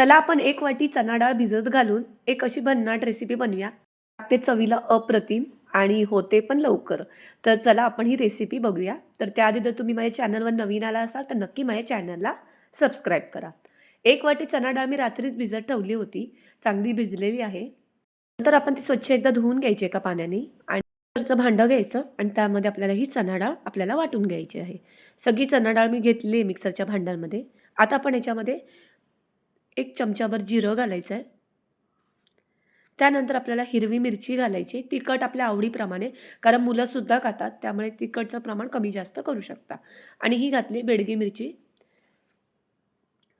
चला आपण एक वाटी चना डाळ भिजत घालून एक अशी भन्नाट रेसिपी बनवूया. ते चवीला अप्रतिम आणि होते पण लवकर. तर चला आपण ही रेसिपी बघूया. तर त्याआधी जर तुम्ही माझ्या चॅनलवर नवीन आला असाल तर नक्की माझ्या चॅनलला सबस्क्राईब करा. एक वाटी चना डाळ मी रात्रीच भिजत ठेवली होती. चांगली भिजलेली आहे. नंतर आपण ती स्वच्छ एकदा धुवून घ्यायची एका पाण्याने आणि मिक्सरचं भांडं घ्यायचं आणि त्यामध्ये आपल्याला ही चना डाळ आपल्याला वाटून घ्यायची आहे. सगळी चना डाळ मी घेतली आहे मिक्सरच्या भांड्यांमध्ये. आता आपण याच्यामध्ये एक चमचाभर जिरं घालायचं आहे. त्यानंतर आपल्याला हिरवी मिरची घालायची तिखट आपल्या आवडीप्रमाणे कारण मुलंसुद्धा खातात त्यामुळे तिखटचं प्रमाण कमी जास्त करू शकता. आणि ही घातली बेडगी मिरची.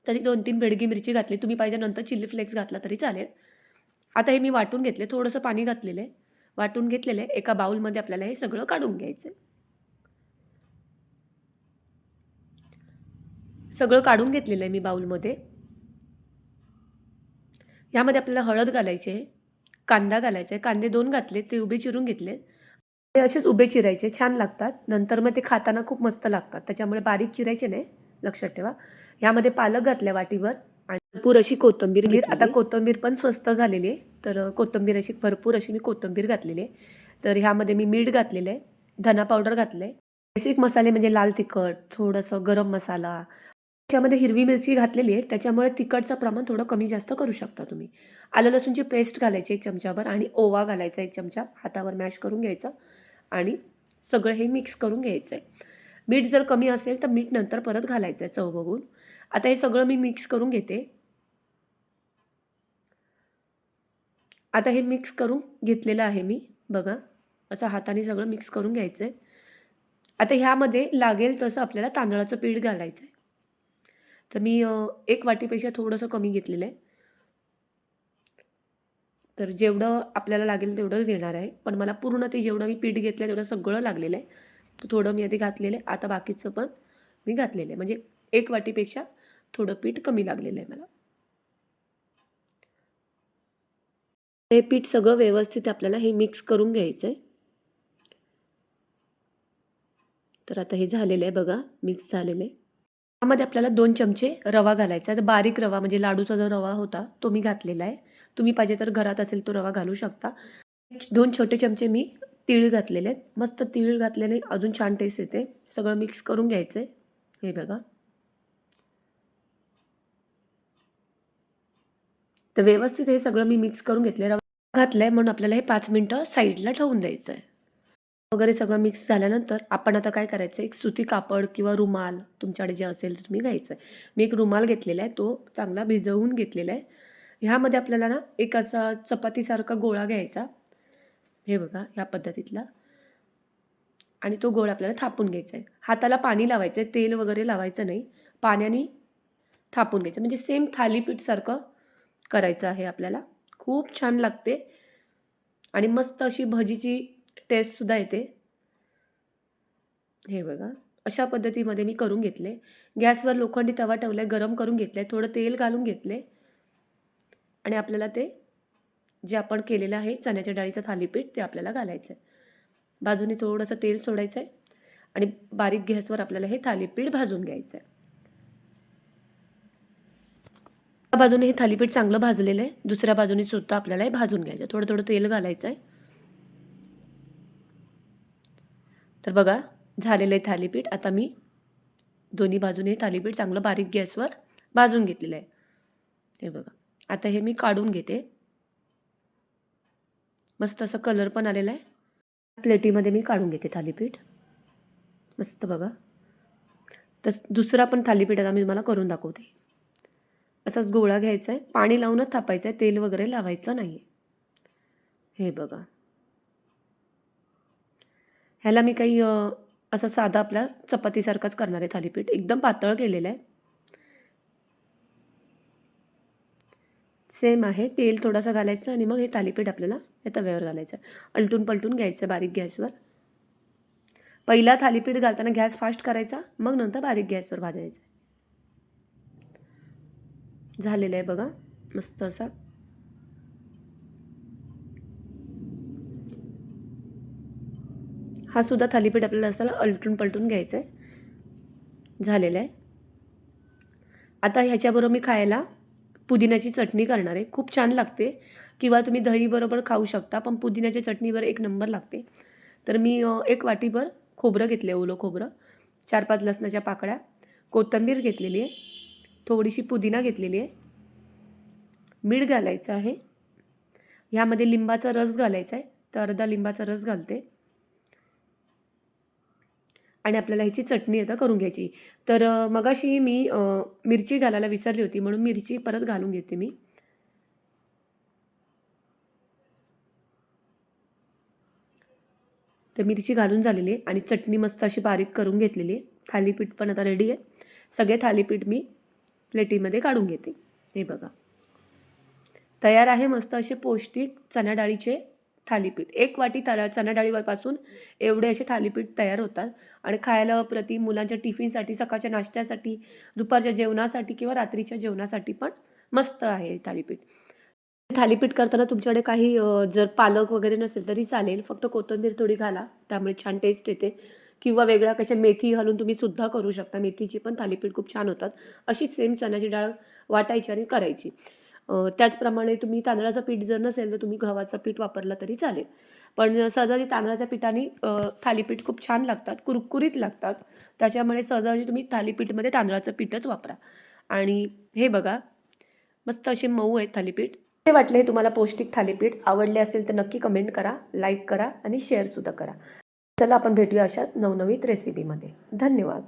तरी दोन तीन बेडगी मिरची घातली. तुम्ही पाहिजे नंतर चिल्ली फ्लेक्स घातला तरी चालेल. आता हे मी वाटून घेतले. थोडंसं पाणी घातलेलं आहे. वाटून घेतलेलं आहे. एका बाउलमध्ये आपल्याला हे सगळं काढून घ्यायचं आहे. सगळं काढून घेतलेलं आहे मी बाउलमध्ये. यामध्ये आपल्याला हळद घालायची आहे कांदा घालायचा आहे कांदे दोन घातले ते उभे चिरून घेतले ते असेच उभे चिरायचे छान लागतात. नंतर मग ते खाताना खूप मस्त लागतात. त्याच्यामुळे बारीक चिरायचे नाही लक्षात ठेवा. यामध्ये पालक घातल्या वाटीवर आणि भरपूर अशी कोथिंबीर आता कोथिंबीर पण स्वस्त झालेली आहे. तर कोथिंबीर अशी भरपूर अशी मी कोथिंबीर घातलेली आहे. तर ह्यामध्ये मी मीठ घातलेलं आहे. धना पावडर घातलं आहे बेसिक मसाले म्हणजे लाल तिखट थोडंसं गरम मसाला त्याच्यामध्ये हिरवी मिरची घातलेली आहे त्याच्यामुळे तिखटचं प्रमाण थोडं कमी जास्त करू शकता तुम्ही. आलं लसूणची पेस्ट घालायची एक चमचाभर आणि ओवा घालायचा एक चमचा. हातावर मॅश करून घ्यायचा आणि सगळं हे मिक्स करून घ्यायचं आहे मीठ जर कमी असेल तर मीठ नंतर परत घालायचं आहे चव बघून. आता हे सगळं मी मिक्स करून घेते. आता हे मिक्स करून घेतलेलं आहे मी. बघा असं हाताने सगळं मिक्स करून घ्यायचं आहे आता ह्यामध्ये लागेल तसं आपल्याला तांदळाचं पीठ घालायचं आहे तर मी एक वाटीपेक्षा थोडंसं कमी घेतलेलं. आहे तर जेवढं आपल्याला लागेल तेवढंच देणार आहे. पण मला पूर्ण ते जेवढं मी पीठ घेतलं तेवढं सगळं लागलेलं आहे. तर थोडं मी आधी घातलेलं आहे. आता बाकीचं पण मी घातलेलं आहे. म्हणजे एक वाटीपेक्षा थोडं पीठ कमी लागलेलं आहे मला. हे पीठ सगळं व्यवस्थित आपल्याला हे मिक्स करून घ्यायचं आहे. तर आता हे झालेलं आहे बघा. मिक्स झालेलं आहे. त्यामध्ये आपल्याला दोन चमचे रवा घालायचा आहे. बारीक रवा म्हणजे लाडूचा जो रवा होता तो मी घातलेला आहे. तुम्ही पाहिजे तर घरात असेल तो रवा घालू शकता. दोन छोटे चमचे मी तीळ घातलेले आहेत. मस्त तीळ घातलेले अजून छान टेस्ट येते. सगळं मिक्स करून घ्यायचं आहे हे बघा. तर व्यवस्थित हे सगळं मी मिक्स करून घेतले रवा घातलं आहे म्हणून आपल्याला हे पाच मिनटं साईडला ठेवून द्यायचं आहे वगैरे सगळं मिक्स झाल्यानंतर आपण आता काय करायचं एक सुती कापड किंवा रुमाल तुमच्याकडे जे असेल ते तुम्ही घ्यायचं आहे मी एक रुमाल घेतलेला आहे तो चांगला भिजवून घेतलेला आहे. ह्यामध्ये आपल्याला ना एक असा चपातीसारखा गोळा घ्यायचा. हे बघा ह्या पद्धतीतला. आणि तो गोळा आपल्याला थापून घ्यायचा आहे. हाताला पाणी लावायचं आहे तेल वगैरे लावायचं नाही. पाण्याने थापून घ्यायचं. म्हणजे सेम थालीपीठसारखं करायचं आहे आपल्याला. खूप छान लागते. आणि मस्त अशी भजीची टेस्टसुद्धा येते. हे बघा. अशा पद्धतीमध्ये मी करून घेतले. गॅसवर लोखंडी तवा ठेवला आहे गरम करून घेतलं आहे थोडं तेल घालून घेतले. आणि आपल्याला ते जे आपण केलेलं आहे चण्याच्या डाळीचं थालीपीठ ते आपल्याला घालायचं आहे बाजूने थोडंसं तेल सोडायचं आहे आणि बारीक गॅसवर आपल्याला हे थालीपीठ भाजून घ्यायचं आहे बाजूने हे थालीपीठ चांगलं भाजलेलं आहे. दुसऱ्या बाजूने सुद्धा आपल्याला हे भाजून घ्यायचं थोडं थोडं तेल घालायचं आहे तर बघा झालेलं आहे थालीपीठ. आता मी दोन्ही बाजूने थालीपीठ चांगलं बारीक गॅसवर भाजून घेतलेलं आहे. हे बघा. आता हे मी काढून घेते. मस्त असं कलर पण आलेला आहे. प्लेटीमध्ये मी काढून घेते थालीपीठ. मस्त बघा. तर दुसरा पण थालीपीठ आता मी तुम्हाला करून दाखवते. असाच गोळा घ्यायचा आहे. पाणी लावूनच थापायचं आहे. तेल वगैरे लावायचं नाही हे बघा. ह्याला मी काही असं साधा आपला चपातीसारखाच करणार आहे थालीपीठ. एकदम पातळ केलेलं आहे. सेम आहे. तेल थोडासा घालायचं आणि मग हे थालीपीठ आपल्याला या तव्यावर घालायचं अलटून पलटून घ्यायचं बारीक गॅसवर. पहिला थालीपीठ घालताना गॅस फास्ट करायचा मग नंतर बारीक गॅसवर भाजायचं झालेलं आहे बघा. मस्त असा. हा सुद्धा थालीपीठ आपल्याला असायला अलटून पलटून घ्यायचं आहे. झालेलं आहे. आता ह्याच्याबरोबर मी खायला पुदिन्याची चटणी करणार आहे. खूप छान लागते. किंवा तुम्ही दहीबरोबर खाऊ शकता पण पुदिन्याच्या चटणीवर एक नंबर लागते. तर मी एक वाटीभर खोबरं घेतले ओलं खोबरं. चार पाच लसणाच्या पाकळ्या. कोथिंबीर घेतलेली आहे. थोडीशी पुदिना घेतलेली आहे. मीठ घालायचं आहे. ह्यामध्ये लिंबाचा रस घालायचा आहे. तर अर्धा लिंबाचा रस घालते. आणि आपल्याला ह्याची चटणी आता करून घ्यायची. तर मगाशी मी मिरची घालायला विसरली होती म्हणून मिरची परत घालून घेते मी. तर मिरची घालून झालेली आहे आणि चटणी मस्त अशी बारीक करून घेतलेली आहे. थालीपीठ पण आता रेडी आहे. सगळे थालीपीठ मी प्लेटीमध्ये काढून घेते. हे बघा. तयार आहे मस्त असे पौष्टिक चणा डाळीचे थालीपीठ. एक वाटी तळा चणा डाळीपासून एवढे असे थालीपीठ तयार होतात. आणि खायला प्रति मुलांच्या टिफिनसाठी सकाळच्या नाश्त्यासाठी दुपारच्या जेवणासाठी किंवा रात्रीच्या जेवणासाठी पण मस्त आहे थालीपीठ. थालीपीठ करताना तुमच्याकडे काही जर पालक वगैरे नसेल तरी चालेल. फक्त कोथिंबीर थोडी घाला. त्यामुळे छान टेस्ट येते. किंवा वेगळ्या कशा मेथी घालून तुम्ही सुद्धा करू शकता. मेथीची पण थालीपीठ खूप छान होतात. अशी सेम चण्याची डाळ वाटायची आणि करायची. त्याचप्रमाणे तुम्ही तांदळाचं पीठ जर नसेल तर तुम्ही गव्हाचं पीठ वापरलं तरी चालेल. पण सहजाजी तांदळाच्या पिठाने थालीपीठ खूप छान लागतात कुरकुरीत लागतात. त्याच्यामुळे सहजाजी तुम्ही थालीपीठमध्ये तांदळाचं पीठच वापरा. आणि हे बघा मस्त असे मऊ आहेत थालीपीठ. ते वाटले तुम्हाला पौष्टिक थालीपीठ? आवडले असेल तर नक्की कमेंट करा लाईक करा आणि शेअरसुद्धा करा. चला आपण भेटूया अशाच नवनवीन रेसिपीमध्ये धन्यवाद.